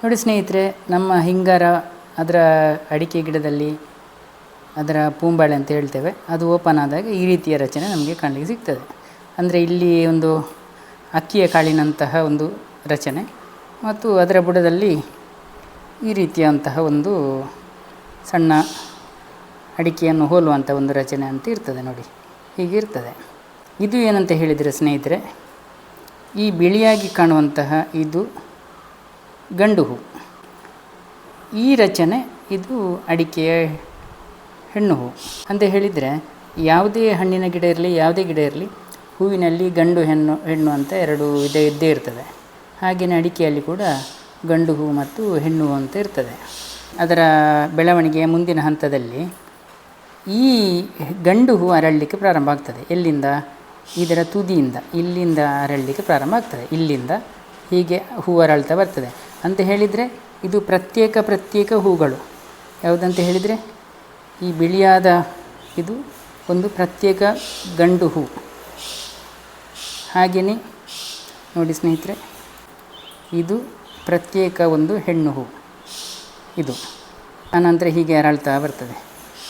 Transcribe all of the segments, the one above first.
ನೋಡಿ ಸ್ನೇಹಿತರೆ, ನಮ್ಮ ಹಿಂಗಾರ ಅದರ ಅಡಿಕೆ ಗಿಡದಲ್ಲಿ ಅದರ ಪೂಂಬಾಳೆ ಅಂತ ಹೇಳ್ತೇವೆ. ಅದು ಓಪನ್ ಆದಾಗ ಈ ರೀತಿಯ ರಚನೆ ನಮಗೆ ಕಾಣಲಿಕ್ಕೆ ಸಿಗ್ತದೆ. ಅಂದರೆ ಇಲ್ಲಿ ಒಂದು ಅಕ್ಕಿಯ ಕಾಳಿನಂತಹ ಒಂದು ರಚನೆ ಮತ್ತು ಅದರ ಬುಡದಲ್ಲಿ ಈ ರೀತಿಯಂತಹ ಒಂದು ಸಣ್ಣ ಅಡಿಕೆಯನ್ನು ಹೋಲುವಂಥ ಒಂದು ರಚನೆ ಅಂತ ಇರ್ತದೆ ನೋಡಿ. ಹೀಗಿರ್ತದೆ. ಇದು ಏನಂತ ಹೇಳಿದರೆ ಸ್ನೇಹಿತರೆ, ಈ ಬಿಳಿಯಾಗಿ ಕಾಣುವಂತಹ ಇದು ಗಂಡು ಹೂ ಈ ರಚನೆ ಇದು ಅಡಿಕೆಯ ಹೆಣ್ಣು ಹೂ ಅಂತ ಹೇಳಿದರೆ ಯಾವುದೇ ಹಣ್ಣಿನ ಗಿಡ ಇರಲಿ, ಯಾವುದೇ ಗಿಡ ಇರಲಿ, ಹೂವಿನಲ್ಲಿ ಗಂಡು ಹೆಣ್ಣು ಹೆಣ್ಣು ಅಂತ ಎರಡು ಇದೇ, ಇದ್ದೇ ಇರ್ತದೆ. ಹಾಗೆಯೇ ಅಡಿಕೆಯಲ್ಲಿ ಕೂಡ ಗಂಡು ಹೂ ಮತ್ತು ಹೆಣ್ಣು ಅಂತ ಇರ್ತದೆ. ಅದರ ಬೆಳವಣಿಗೆಯ ಮುಂದಿನ ಹಂತದಲ್ಲಿ ಈ ಗಂಡು ಹೂ ಅರಳಲಿಕ್ಕೆ ಪ್ರಾರಂಭ ಆಗ್ತದೆ. ಎಲ್ಲಿಂದ? ಇದರ ತುದಿಯಿಂದ. ಇಲ್ಲಿಂದ ಅರಳಲಿಕ್ಕೆ ಪ್ರಾರಂಭ ಆಗ್ತದೆ. ಇಲ್ಲಿಂದ ಹೀಗೆ ಹೂ ಅರಳ್ತಾ ಬರ್ತದೆ. ಅಂತ ಹೇಳಿದರೆ ಇದು ಪ್ರತ್ಯೇಕ ಪ್ರತ್ಯೇಕ ಹೂಗಳು. ಯಾವುದಂತ ಹೇಳಿದರೆ ಈ ಬಿಳಿಯಾದ ಇದು ಒಂದು ಪ್ರತ್ಯೇಕ ಗಂಡು ಹೂ. ಹಾಗೆಯೇ ನೋಡಿ ಸ್ನೇಹಿತರೆ, ಇದು ಪ್ರತ್ಯೇಕ ಒಂದು ಹೆಣ್ಣು ಹೂ. ಇದು ಆನಂತರ ಹೀಗೆ ಅರಳ್ತಾ ಬರ್ತದೆ.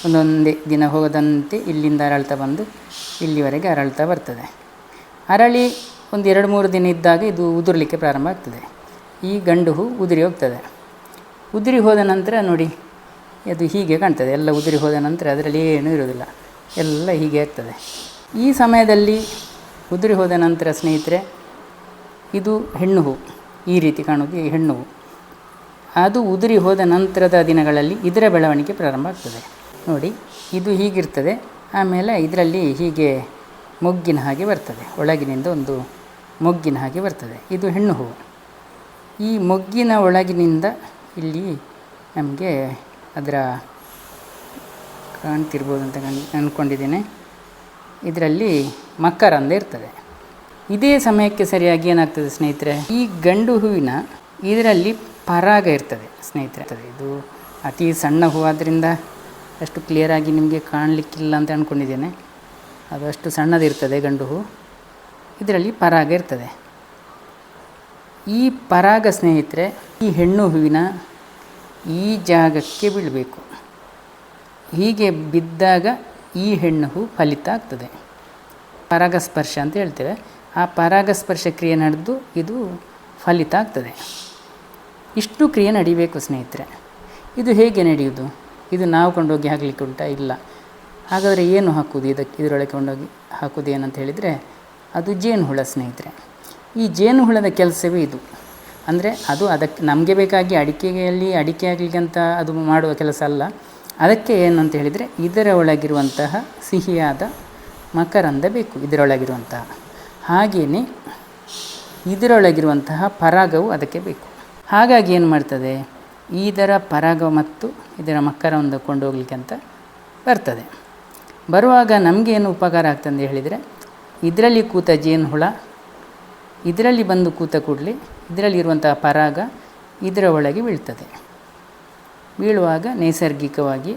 ಒಂದೊಂದೇ ದಿನ ಹೋದಂತೆ ಇಲ್ಲಿಂದ ಅರಳ್ತಾ ಬಂದು ಇಲ್ಲಿವರೆಗೆ ಅರಳ್ತಾ ಬರ್ತದೆ. ಅರಳಿ ಒಂದು ಎರಡು ಮೂರು ದಿನ ಇದ್ದಾಗ ಇದು ಉದುರಲಿಕ್ಕೆ ಪ್ರಾರಂಭ ಆಗ್ತದೆ. ಈ ಗಂಡು ಹೂ ಉದುರಿ ಹೋಗ್ತದೆ. ಉದುರಿ ಹೋದ ನಂತರ ನೋಡಿ, ಅದು ಹೀಗೆ ಕಾಣ್ತದೆ. ಎಲ್ಲ ಉದುರಿ ಹೋದ ನಂತರ ಅದರಲ್ಲಿ ಏನೂ ಇರೋದಿಲ್ಲ ಎಲ್ಲ ಹೀಗೆ ಆಗ್ತದೆ. ಈ ಸಮಯದಲ್ಲಿ ಉದುರಿ ಹೋದ ನಂತರ ಸ್ನೇಹಿತರೆ, ಇದು ಹೆಣ್ಣು ಹೂ. ಈ ರೀತಿ ಕಾಣೋದು ಈ ಹೆಣ್ಣು ಹೂ. ಅದು ಉದುರಿ ಹೋದ ನಂತರದ ದಿನಗಳಲ್ಲಿ ಇದರ ಬೆಳವಣಿಗೆ ಪ್ರಾರಂಭ ಆಗ್ತದೆ. ನೋಡಿ, ಇದು ಹೀಗಿರ್ತದೆ. ಆಮೇಲೆ ಇದರಲ್ಲಿ ಹೀಗೆ ಮೊಗ್ಗಿನ ಹಾಗೆ ಬರ್ತದೆ. ಒಳಗಿನಿಂದ ಒಂದು ಮೊಗ್ಗಿನ ಹಾಗೆ ಬರ್ತದೆ. ಇದು ಹೆಣ್ಣು ಹೂವು ಈ ಮೊಗ್ಗಿನ ಒಳಗಿನಿಂದ ಇಲ್ಲಿ ನಮಗೆ ಅದರ ಕಾಣ್ತಿರ್ಬೋದು ಅಂತ ಅಂದ್ಕೊಂಡಿದ್ದೇನೆ ಇದರಲ್ಲಿ ಮಕರಂದ ಇರ್ತದೆ. ಇದೇ ಸಮಯಕ್ಕೆ ಸರಿಯಾಗಿ ಏನಾಗ್ತದೆ ಸ್ನೇಹಿತರೆ? ಈ ಗಂಡು ಹೂವಿನ ಇದರಲ್ಲಿ ಪರಾಗ ಇರ್ತದೆ ಸ್ನೇಹಿತರೆ. ಇದು ಅತಿ ಸಣ್ಣ ಹೂವಾದ್ರಿಂದ ಅಷ್ಟು ಕ್ಲಿಯರಾಗಿ ನಿಮಗೆ ಕಾಣಲಿಕ್ಕಿಲ್ಲ ಅಂತ ಅಂದ್ಕೊಂಡಿದ್ದೇನೆ ಅದು ಅಷ್ಟು ಸಣ್ಣದಿರ್ತದೆ ಗಂಡು ಹೂ. ಇದರಲ್ಲಿ ಪರಾಗ ಇರ್ತದೆ. ಈ ಪರಾಗ ಸ್ನೇಹಿತರೆ, ಈ ಹೆಣ್ಣು ಹೂವಿನ ಈ ಜಾಗಕ್ಕೆ ಬೀಳಬೇಕು. ಹೀಗೆ ಬಿದ್ದಾಗ ಈ ಹೆಣ್ಣು ಹೂ ಫಲಿತ ಆಗ್ತದೆ. ಪರಾಗಸ್ಪರ್ಶ ಅಂತ ಹೇಳ್ತೇವೆ. ಆ ಪರಾಗಸ್ಪರ್ಶ ಕ್ರಿಯೆ ನಡೆದು ಇದು ಫಲಿತ ಆಗ್ತದೆ. ಇಷ್ಟು ಕ್ರಿಯೆ ನಡಿಬೇಕು ಸ್ನೇಹಿತರೆ. ಇದು ಹೇಗೆ ನಡೆಯುವುದು? ಇದು ನಾವು ಕೊಂಡೋಗಿ ಹಾಕಲಿಕ್ಕೆ ಉಂಟಾ? ಇಲ್ಲ. ಹಾಗಾದರೆ ಏನು ಹಾಕೋದು ಇದಕ್ಕೆ ಇದರೊಳಗೆ ಕೊಂಡೋಗಿ ಹಾಕೋದು ಏನಂತ ಹೇಳಿದರೆ, ಅದು ಜೇನುಹುಳ ಸ್ನೇಹಿತರೆ. ಈ ಜೇನುಹುಳದ ಕೆಲಸವೇ ಇದು. ಅಂದರೆ ಅದು ಅದಕ್ಕೆ ನಮಗೆ ಬೇಕಾಗಿ ಅಡಿಕೆಯಲ್ಲಿ ಅಡಿಕೆ ಆಗಲಿಕ್ಕಂತ ಅದು ಮಾಡುವ ಕೆಲಸ ಅಲ್ಲ. ಅದಕ್ಕೆ ಏನು ಅಂತ ಹೇಳಿದರೆ ಇದರ ಒಳಗಿರುವಂತಹ ಸಿಹಿಯಾದ ಮಕರಂದ ಬೇಕು ಇದರೊಳಗಿರುವಂತಹ ಹಾಗೆಯೇ ಇದರೊಳಗಿರುವಂತಹ ಪರಾಗವು ಅದಕ್ಕೆ ಬೇಕು. ಹಾಗಾಗಿ ಏನು ಮಾಡ್ತದೆ? ಇದರ ಪರಾಗ ಮತ್ತು ಇದರ ಮಕರಂದ ಕೊಂಡೋಗ್ಲಿಕ್ಕೆ ಅಂತ ಬರ್ತದೆ. ಬರುವಾಗ ನಮಗೇನು ಉಪಕಾರ ಆಗ್ತದೆ ಹೇಳಿದರೆ, ಇದರಲ್ಲಿ ಕೂತ ಜೇನುಹುಳ ಇದರಲ್ಲಿ ಬಂದು ಕೂತ ಕೂಡಲೇ ಇದರಲ್ಲಿರುವಂತಹ ಪರಾಗ ಇದರ ಒಳಗೆ ಬೀಳ್ತದೆ. ಬೀಳುವಾಗ ನೈಸರ್ಗಿಕವಾಗಿ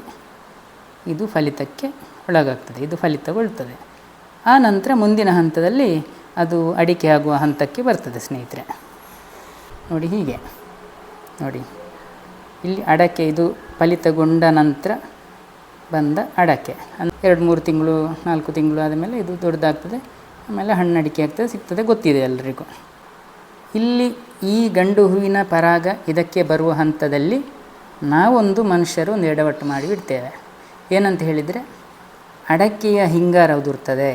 ಇದು ಫಲಿತಕ್ಕೆ ಒಳಗಾಗ್ತದೆ, ಇದು ಫಲಿತಗೊಳ್ತದೆ. ಆ ನಂತರ ಮುಂದಿನ ಹಂತದಲ್ಲಿ ಅದು ಅಡಿಕೆ ಆಗುವ ಹಂತಕ್ಕೆ ಬರ್ತದೆ ಸ್ನೇಹಿತರೆ. ನೋಡಿ ಹೀಗೆ. ನೋಡಿ, ಇಲ್ಲಿ ಅಡಕೆ ಇದು ಫಲಿತಗೊಂಡ ನಂತರ ಬಂದ ಅಡಕೆ. ಎರಡು ಮೂರು ತಿಂಗಳು, ನಾಲ್ಕು ತಿಂಗಳು ಆದಮೇಲೆ ಇದು ದೊಡ್ಡದಾಗ್ತದೆ. ಆಮೇಲೆ ಹಣ್ಣಡಿಕೆ ಆಗ್ತದೆ, ಸಿಗ್ತದೆ, ಗೊತ್ತಿದೆ ಎಲ್ಲರಿಗೂ ಇಲ್ಲಿ ಈ ಗಂಡು ಹೂವಿನ ಪರಾಗ ಇದಕ್ಕೆ ಬರುವ ಹಂತದಲ್ಲಿ ನಾವೊಂದು ಮನುಷ್ಯರು ಎಡವಟ್ಟು ಮಾಡಿ ಬಿಡ್ತೇವೆ ಏನಂತ ಹೇಳಿದರೆ, ಅಡಕೆಯ ಹಿಂಗಾರ ಉದುರ್ತದೆ,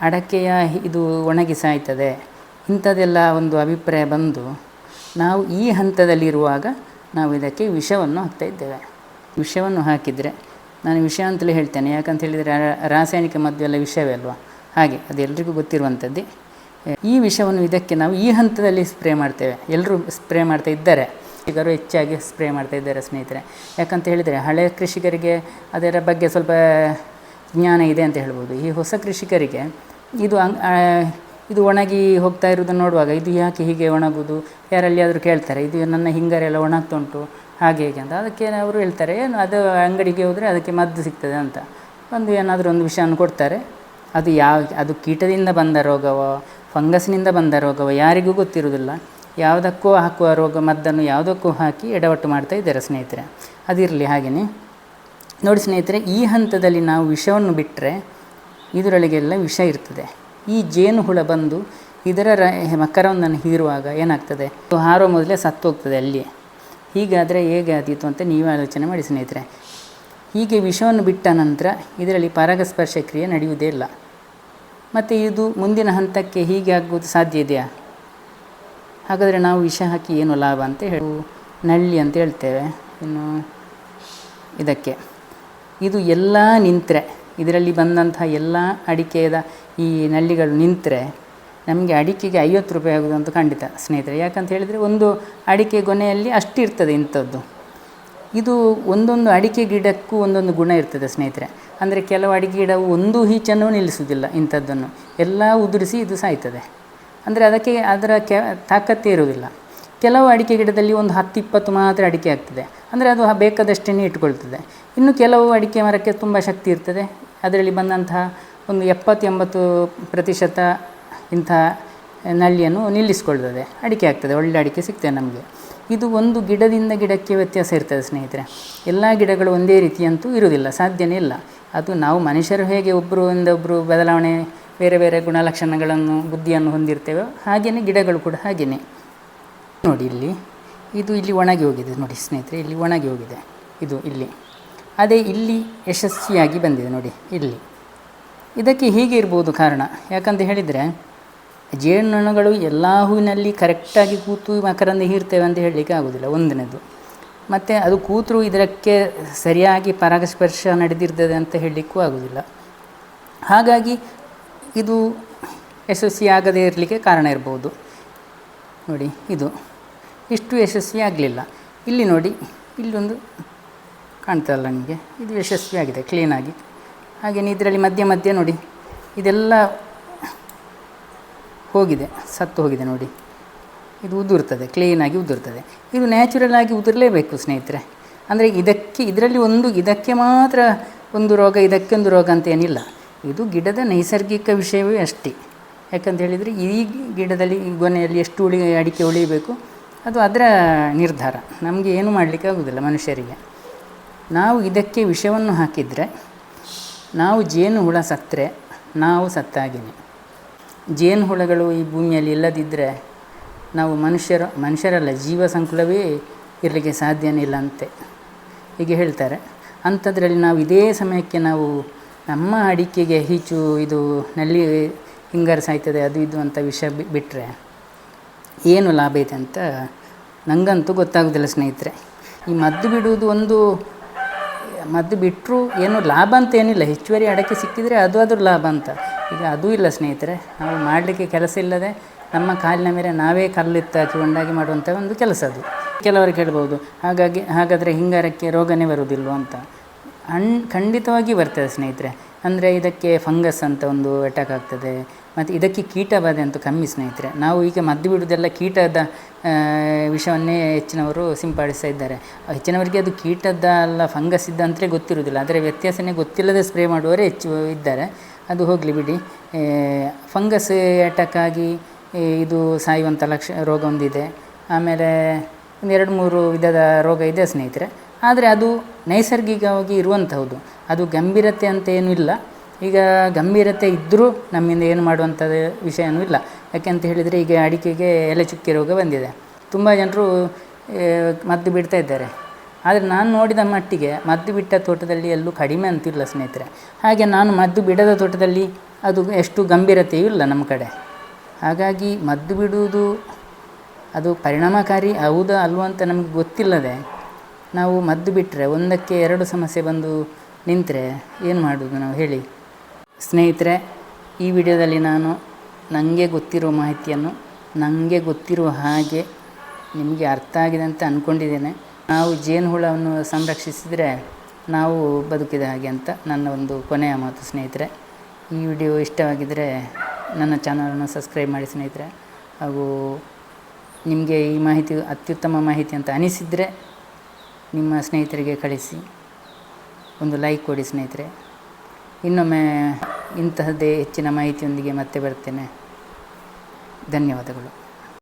ಅಡಕೆಯ ಇದು ಒಣಗಿ ಸಾಯ್ತದೆ ಇಂಥದ್ದೆಲ್ಲ ಒಂದು ಅಭಿಪ್ರಾಯ ಬಂದು ನಾವು ಈ ಹಂತದಲ್ಲಿರುವಾಗ ನಾವು ಇದಕ್ಕೆ ವಿಷವನ್ನು ಹಾಕ್ತಾ ಇದ್ದೇವೆ. ವಿಷವನ್ನು ಹಾಕಿದರೆ, ನಾನು ವಿಷ ಅಂತಲೇ ಹೇಳ್ತೇನೆ, ಯಾಕಂತ ಹೇಳಿದರೆ ರಾಸಾಯನಿಕ ಮದ್ದು ಎಲ್ಲ ವಿಷವೇ ಅಲ್ವಾ? ಹಾಗೆ ಅದೆಲ್ಲರಿಗೂ ಗೊತ್ತಿರುವಂಥದ್ದೇ. ಈ ವಿಷವನ್ನು ಇದಕ್ಕೆ ನಾವು ಈ ಹಂತದಲ್ಲಿ ಸ್ಪ್ರೇ ಮಾಡ್ತೇವೆ. ಎಲ್ಲರೂ ಸ್ಪ್ರೇ ಮಾಡ್ತಾ ಇದ್ದಾರೆ ಕೃಷಿಕರು ಹೆಚ್ಚಾಗಿ ಸ್ಪ್ರೇ ಮಾಡ್ತಾ ಇದ್ದಾರೆ ಸ್ನೇಹಿತರೆ. ಯಾಕಂತ ಹೇಳಿದರೆ ಹಳೆ ಕೃಷಿಕರಿಗೆ ಅದರ ಬಗ್ಗೆ ಸ್ವಲ್ಪ ಜ್ಞಾನ ಇದೆ ಅಂತ ಹೇಳ್ಬೋದು. ಈ ಹೊಸ ಕೃಷಿಕರಿಗೆ ಇದು ಇದು ಒಣಗಿ ಹೋಗ್ತಾ ಇರೋದನ್ನು ನೋಡುವಾಗ ಇದು ಯಾಕೆ ಹೀಗೆ ಒಣಗುವುದು? ಯಾರಲ್ಲಿಯಾದರೂ ಕೇಳ್ತಾರೆ, ಇದು ನನ್ನ ಹಿಂಗಾರೆಲ್ಲ ಒಣಗ್ತಾ ಉಂಟು, ಹಾಗೆ ಹೀಗೆ ಅಂತ. ಅದಕ್ಕೆ ಅವರು ಹೇಳ್ತಾರೆ, ಏನು ಅದು ಅಂಗಡಿಗೆ ಹೋದರೆ ಅದಕ್ಕೆ ಮದ್ದು ಸಿಗ್ತದೆ ಅಂತ. ಒಂದು ಏನಾದರೂ ಒಂದು ವಿಷಯವನ್ನು ಕೊಡ್ತಾರೆ. ಅದು ಯಾವ, ಅದು ಕೀಟದಿಂದ ಬಂದ ರೋಗವೋ ಫಂಗಸ್ನಿಂದ ಬಂದ ರೋಗವೋ ಯಾರಿಗೂ ಗೊತ್ತಿರುವುದಿಲ್ಲ. ಯಾವುದಕ್ಕೂ ಹಾಕುವ ರೋಗ, ಮದ್ದನ್ನು ಯಾವುದಕ್ಕೂ ಹಾಕಿ ಎಡವಟ್ಟು ಮಾಡ್ತಾ ಇದ್ದಾರೆ ಸ್ನೇಹಿತರೆ. ಅದಿರಲಿ ಹಾಗೆಯೇ. ನೋಡಿ ಸ್ನೇಹಿತರೆ, ಈ ಹಂತದಲ್ಲಿ ನಾವು ವಿಷವನ್ನು ಬಿಟ್ಟರೆ ಇದರೊಳಗೆಲ್ಲ ವಿಷ ಇರ್ತದೆ. ಈ ಜೇನು ಹುಳ ಬಂದು ಇದರ ರ ಮಕರವನ್ನು ಹೀರುವಾಗ ಏನಾಗ್ತದೆ? ಹಾರೋ ಮೊದಲೇ ಸತ್ತು ಹೋಗ್ತದೆ ಅಲ್ಲಿಯೇ. ಹೀಗಾದರೆ ಹೇಗೆ ಆದೀತು ಅಂತ ನೀವು ಆಲೋಚನೆ ಮಾಡಿ ಸ್ನೇಹಿತರೆ. ಹೀಗೆ ವಿಷವನ್ನು ಬಿಟ್ಟ ನಂತರ ಇದರಲ್ಲಿ ಪರಾಗಸ್ಪರ್ಶ ಕ್ರಿಯೆ ನಡೆಯುವುದೇ ಇಲ್ಲ. ಮತ್ತು ಇದು ಮುಂದಿನ ಹಂತಕ್ಕೆ ಹೀಗೆ ಆಗುವುದು ಸಾಧ್ಯ ಇದೆಯಾ? ಹಾಗಾದರೆ ನಾವು ವಿಷ ಹಾಕಿ ಏನು ಲಾಭ ಅಂತ ಹೇಳು. ನಳ್ಳಿ ಅಂತ ಹೇಳ್ತೇವೆ. ಇನ್ನು ಇದಕ್ಕೆ. ಇದು ಎಲ್ಲ ನಿಂತರೆ. ಇದರಲ್ಲಿ ಬಂದಂತಹ ಎಲ್ಲ ಅಡಿಕೆಯದ ಈ ನಳ್ಳಿಗಳು ನಿಂತರೆ ನಮಗೆ ಅಡಿಕೆಗೆ ಐವತ್ತು ರೂಪಾಯಿ ಆಗೋದಂತೂ ಖಂಡಿತ ಸ್ನೇಹಿತರೆ. ಯಾಕಂತ ಹೇಳಿದರೆ ಒಂದು ಅಡಿಕೆ ಗೊನೆಯಲ್ಲಿ ಅಷ್ಟಿರ್ತದೆ ಇಂಥದ್ದು. ಇದು ಒಂದೊಂದು ಅಡಿಕೆ ಗಿಡಕ್ಕೂ ಒಂದೊಂದು ಗುಣ ಇರ್ತದೆ ಸ್ನೇಹಿತರೆ. ಅಂದರೆ ಕೆಲವು ಅಡಿಕೆ ಗಿಡವು ಒಂದು ಈಚನ್ನು ನಿಲ್ಲಿಸುವುದಿಲ್ಲ, ಇಂಥದ್ದನ್ನು. ಎಲ್ಲ ಉದುರಿಸಿ ಇದು ಸಾಯ್ತದೆ. ಅಂದರೆ ಅದಕ್ಕೆ ಅದರ ಕೆ, ತಾಕತ್ತೇ ಇರುವುದಿಲ್ಲ. ಕೆಲವು ಅಡಿಕೆ ಗಿಡದಲ್ಲಿ ಒಂದು ಹತ್ತು ಇಪ್ಪತ್ತು ಮಾತ್ರ ಅಡಿಕೆ ಆಗ್ತದೆ. ಅಂದರೆ ಅದು ಬೇಕಾದಷ್ಟೇ ಇಟ್ಕೊಳ್ತದೆ ಇನ್ನು ಕೆಲವು ಅಡಿಕೆ ಮರಕ್ಕೆ ತುಂಬ ಶಕ್ತಿ ಇರ್ತದೆ. ಅದರಲ್ಲಿ ಬಂದಂತಹ ಒಂದು ಎಪ್ಪತ್ತು ಎಂಬತ್ತು ಪ್ರತಿಶತ ಇಂಥ ನಳ್ಳಿಯನ್ನು ನಿಲ್ಲಿಸ್ಕೊಳ್ತದೆ ಅಡಿಕೆ ಆಗ್ತದೆ, ಒಳ್ಳೆ ಅಡಿಕೆ ಸಿಗ್ತದೆ ನಮಗೆ. ಇದು ಒಂದು ಗಿಡದಿಂದ ಗಿಡಕ್ಕೆ ವ್ಯತ್ಯಾಸ ಇರ್ತದೆ ಸ್ನೇಹಿತರೆ. ಎಲ್ಲ ಗಿಡಗಳು ಒಂದೇ ರೀತಿಯಂತೂ ಇರುವುದಿಲ್ಲ, ಸಾಧ್ಯನೇ ಇಲ್ಲ. ಅದು ನಾವು ಮನುಷ್ಯರು ಹೇಗೆ ಒಬ್ಬರು ಒಂದೊಬ್ಬರು ಬದಲಾವಣೆ, ಬೇರೆ ಬೇರೆ ಗುಣಲಕ್ಷಣಗಳನ್ನು, ಬುದ್ಧಿಯನ್ನು ಹೊಂದಿರ್ತೇವೆ ಹಾಗೆಯೇ ಗಿಡಗಳು ಕೂಡ ಹಾಗೆಯೇ ನೋಡಿ ಇಲ್ಲಿ, ಇದು ಇಲ್ಲಿ ಒಣಗಿ ಹೋಗಿದೆ ನೋಡಿ ಸ್ನೇಹಿತರೆ, ಇಲ್ಲಿ ಒಣಗಿ ಹೋಗಿದೆ. ಇದು ಇಲ್ಲಿ. ಅದೇ ಇಲ್ಲಿ ಯಶಸ್ವಿಯಾಗಿ ಬಂದಿದೆ ನೋಡಿ, ಇಲ್ಲಿ. ಇದಕ್ಕೆ ಹೀಗೆ ಇರ್ಬೋದು ಕಾರಣ. ಯಾಕಂತ ಹೇಳಿದರೆ ಜೇನುನೊಣಗಳು ಎಲ್ಲ ಹೂವಿನಲ್ಲಿ ಕರೆಕ್ಟಾಗಿ ಕೂತು ಮಕರಂದ ಹೀರ್ತೇವೆ ಅಂತ ಹೇಳಲಿಕ್ಕೆ ಆಗೋದಿಲ್ಲ, ಒಂದನೇದು. ಮತ್ತು ಅದು ಕೂತರು ಇದಕ್ಕೆ ಸರಿಯಾಗಿ ಪರಾಗಸ್ಪರ್ಶ ನಡೆದಿರ್ತದೆ ಅಂತ ಹೇಳಲಿಕ್ಕೂ ಆಗೋದಿಲ್ಲ. ಹಾಗಾಗಿ ಇದು ಯಶಸ್ವಿ ಆಗದೇ ಇರಲಿಕ್ಕೆ ಕಾರಣ ಇರ್ಬೋದು. ನೋಡಿ, ಇದು. ಇಷ್ಟು ಯಶಸ್ವಿ ಆಗಲಿಲ್ಲ. ಇಲ್ಲಿ ನೋಡಿ, ಇಲ್ಲೊಂದು ಕಾಣ್ತಲ್ಲ ನಿಮಗೆ ಇದು ಯಶಸ್ವಿಯಾಗಿದೆ ಕ್ಲೀನಾಗಿ ಹಾಗೆಯೇ ಇದರಲ್ಲಿ ಮಧ್ಯ ಮಧ್ಯೆ ನೋಡಿ, ಇದೆಲ್ಲ ಹೋಗಿದೆ, ಸತ್ತು ಹೋಗಿದೆ ನೋಡಿ. ಇದು ಉದುರ್ತದೆ ಕ್ಲೀನಾಗಿ ಉದುರ್ತದೆ. ಇದು ನ್ಯಾಚುರಲ್ ಆಗಿ ಉದುರಲೇಬೇಕು ಸ್ನೇಹಿತರೆ. ಅಂದರೆ ಇದಕ್ಕೆ, ಇದರಲ್ಲಿ ಒಂದು, ಇದಕ್ಕೆ ಮಾತ್ರ ಒಂದು ರೋಗ, ಇದಕ್ಕೊಂದು ರೋಗ ಅಂತ ಏನಿಲ್ಲ. ಇದು ಗಿಡದ ನೈಸರ್ಗಿಕ ವಿಷಯವೇ ಅಷ್ಟೇ. ಯಾಕಂತ ಹೇಳಿದರೆ ಈ ಗಿಡದಲ್ಲಿ ಗೊನೆಯಲ್ಲಿ ಎಷ್ಟು ಉಳಿ, ಅಡಿಕೆ ಉಳಿಬೇಕು, ಅದು ಅದರ ನಿರ್ಧಾರ. ನಮಗೆ ಏನು ಮಾಡಲಿಕ್ಕೆ ಆಗೋದಿಲ್ಲ ಮನುಷ್ಯರಿಗೆ. ನಾವು ಇದಕ್ಕೆ ವಿಷವನ್ನು ಹಾಕಿದರೆ, ನಾವು ಜೇನು ಹುಳ ಸತ್ತರೆ, ನಾವು ಸತ್ತಾಗೇನೆ. ಜೇನು ಹುಳಗಳು ಈ ಭೂಮಿಯಲ್ಲಿ ಇಲ್ಲದಿದ್ದರೆ ನಾವು ಮನುಷ್ಯರು, ಮನುಷ್ಯರಲ್ಲ, ಜೀವ ಸಂಕುಲವೇ ಇರಲಿಕ್ಕೆ ಸಾಧ್ಯನೇ ಇಲ್ಲ ಅಂತೆ. ಹೀಗೆ ಹೇಳ್ತಾರೆ. ಅಂಥದ್ರಲ್ಲಿ ನಾವು ಇದೇ ಸಮಯಕ್ಕೆ ನಾವು ನಮ್ಮ ಅಡಿಕೆಗೆ ಹೀಚು ಇದು ನಲ್ಲಿ ಹಿಂಗಾರು ಸಾಯ್ತದೆ, ಅದು ಇದು ಅಂತ ವಿಷಯ ಬಿಟ್ಟರೆ ಏನು ಲಾಭ ಐತೆ ಅಂತ ನನಗಂತೂ ಗೊತ್ತಾಗೋದಿಲ್ಲ ಸ್ನೇಹಿತರೆ. ಈ ಮದ್ದು ಬಿಡುವುದು ಒಂದು, ಮದ್ದು ಬಿಟ್ಟರೂ ಏನು ಲಾಭ ಅಂತ ಏನಿಲ್ಲ. ಹೆಚ್ಚುವರಿ ಅಡಕೆ ಸಿಕ್ಕಿದರೆ ಅದು ಅದ್ರ ಲಾಭ ಅಂತ. ಈಗ ಅದೂ ಇಲ್ಲ ಸ್ನೇಹಿತರೆ. ನಾವು ಮಾಡಲಿಕ್ಕೆ ಕೆಲಸ ಇಲ್ಲದೆ ನಮ್ಮ ಕಾಲಿನ ಮೇಲೆ ನಾವೇ ಕಲ್ಲಿತ್ತಾಕಿ ಉಂಡಾಗಿ ಮಾಡುವಂಥ ಒಂದು ಕೆಲಸ ಅದು. ಕೆಲವರು ಕೇಳ್ಬೋದು ಹಾಗಾಗಿ, ಹಾಗಾದರೆ ಹಿಂಗಾರಕ್ಕೆ ರೋಗನೇ ಬರುವುದಿಲ್ವೋ ಅಂತ. ಅಣ್ ಖಂಡಿತವಾಗಿ ಬರ್ತದೆ ಸ್ನೇಹಿತರೆ. ಅಂದರೆ ಇದಕ್ಕೆ ಫಂಗಸ್ ಅಂತ ಒಂದು ಅಟ್ಯಾಕ್ ಆಗ್ತದೆ. ಮತ್ತು ಇದಕ್ಕೆ ಕೀಟ ಬಾಧೆ ಅಂತೂ ಕಮ್ಮಿ ಸ್ನೇಹಿತರೆ. ನಾವು ಈಗ ಮದ್ದು ಬಿಡುವುದೆಲ್ಲ ಕೀಟದ ವಿಷವನ್ನೇ ಹೆಚ್ಚಿನವರು ಸಿಂಪಡಿಸ್ತಾ ಇದ್ದಾರೆ. ಹೆಚ್ಚಿನವರಿಗೆ ಅದು ಕೀಟದ ಅಲ್ಲ, ಫಂಗಸ್ ಇದ್ದ ಅಂತಲೇ ಗೊತ್ತಿರುವುದಿಲ್ಲ. ಆದರೆ ವ್ಯತ್ಯಾಸನೇ ಗೊತ್ತಿಲ್ಲದೆ ಸ್ಪ್ರೇ ಮಾಡುವವರೇ ಹೆಚ್ಚು ಇದ್ದಾರೆ. ಅದು ಹೋಗಲಿ ಬಿಡಿ. ಫಂಗಸ್ ಅಟ್ಯಾಕ್ ಇದು ಸಾಯುವಂಥ ಲಕ್ಷ, ರೋಗ ಒಂದಿದೆ. ಆಮೇಲೆ ಒಂದು ಎರಡು ಮೂರು ವಿಧದ ರೋಗ ಇದೆ ಸ್ನೇಹಿತರೆ. ಆದರೆ ಅದು ನೈಸರ್ಗಿಕವಾಗಿ ಇರುವಂಥದ್ದು ಅದು ಗಂಭೀರತೆ ಅಂತ ಏನೂ ಇಲ್ಲ. ಈಗ ಗಂಭೀರತೆ ಇದ್ದರೂ ನಮ್ಮಿಂದ ಏನು ಮಾಡುವಂಥದ್ದು ವಿಷಯನೂ ಇಲ್ಲ. ಯಾಕೆಂತ ಹೇಳಿದರೆ ಈಗ ಅಡಿಕೆಗೆ ಎಲೆ ಚುಕ್ಕಿ ರೋಗ ಬಂದಿದೆ. ತುಂಬ ಜನರು ಮದ್ದು ಬಿಡ್ತಾ ಇದ್ದಾರೆ. ಆದರೆ ನಾನು ನೋಡಿದ ಮಟ್ಟಿಗೆ ಮದ್ದು ಬಿಟ್ಟ ತೋಟದಲ್ಲಿ ಎಲ್ಲೂ ಕಡಿಮೆ ಅಂತಿಲ್ಲ ಸ್ನೇಹಿತರೆ. ಹಾಗೆ ನಾನು ಮದ್ದು ಬಿಡದ ತೋಟದಲ್ಲಿ ಅದು ಎಷ್ಟು ಗಂಭೀರತೆಯೂ ಇಲ್ಲ ನಮ್ಮ ಕಡೆ. ಹಾಗಾಗಿ ಮದ್ದು ಬಿಡುವುದು ಅದು ಪರಿಣಾಮಕಾರಿ ಹೌದಾ ಅಲ್ವಾ ಅಂತ ನಮಗೆ ಗೊತ್ತಿಲ್ಲದೆ ನಾವು ಮದ್ದು ಬಿಟ್ಟರೆ ಒಂದಕ್ಕೆ ಎರಡು ಸಮಸ್ಯೆ ಬಂದು ನಿಂತರೆ ಏನು ಮಾಡೋದು ನಾವು ಹೇಳಿ. ಸ್ನೇಹಿತರೆ, ಈ ವಿಡಿಯೋದಲ್ಲಿ ನಾನು ನನಗೆ ಗೊತ್ತಿರೋ ಮಾಹಿತಿಯನ್ನು ನನಗೆ ಗೊತ್ತಿರುವ ಹಾಗೆ ನಿಮಗೆ ಅರ್ಥ ಆಗಿದೆ ಅಂತ ಅಂದ್ಕೊಂಡಿದ್ದೇನೆ ನಾವು ಜೇನುಹುಳವನ್ನು ಸಂರಕ್ಷಿಸಿದರೆ ನಾವು ಬದುಕಿದ ಹಾಗೆ ಅಂತ ನನ್ನ ಒಂದು ಕೊನೆಯ ಮಾತು, ಸ್ನೇಹಿತರೆ. ಈ ವಿಡಿಯೋ ಇಷ್ಟವಾಗಿದ್ದರೆ ನನ್ನ ಚಾನಲನ್ನು ಸಬ್ಸ್ಕ್ರೈಬ್ ಮಾಡಿ, ಸ್ನೇಹಿತರೆ. ಹಾಗೂ ನಿಮಗೆ ಈ ಮಾಹಿತಿ ಅತ್ಯುತ್ತಮ ಮಾಹಿತಿ ಅಂತ ಅನಿಸಿದರೆ ನಿಮ್ಮ ಸ್ನೇಹಿತರಿಗೆ ಕಳಿಸಿ. ಒಂದು ಲೈಕ್ ಕೊಡಿ, ಸ್ನೇಹಿತರೆ. ಇನ್ನೊಮ್ಮೆ ಇಂತಹದ್ದೇ ಹೆಚ್ಚಿನ ಮಾಹಿತಿಯೊಂದಿಗೆ ಮತ್ತೆ ಬರ್ತೇನೆ. ಧನ್ಯವಾದಗಳು.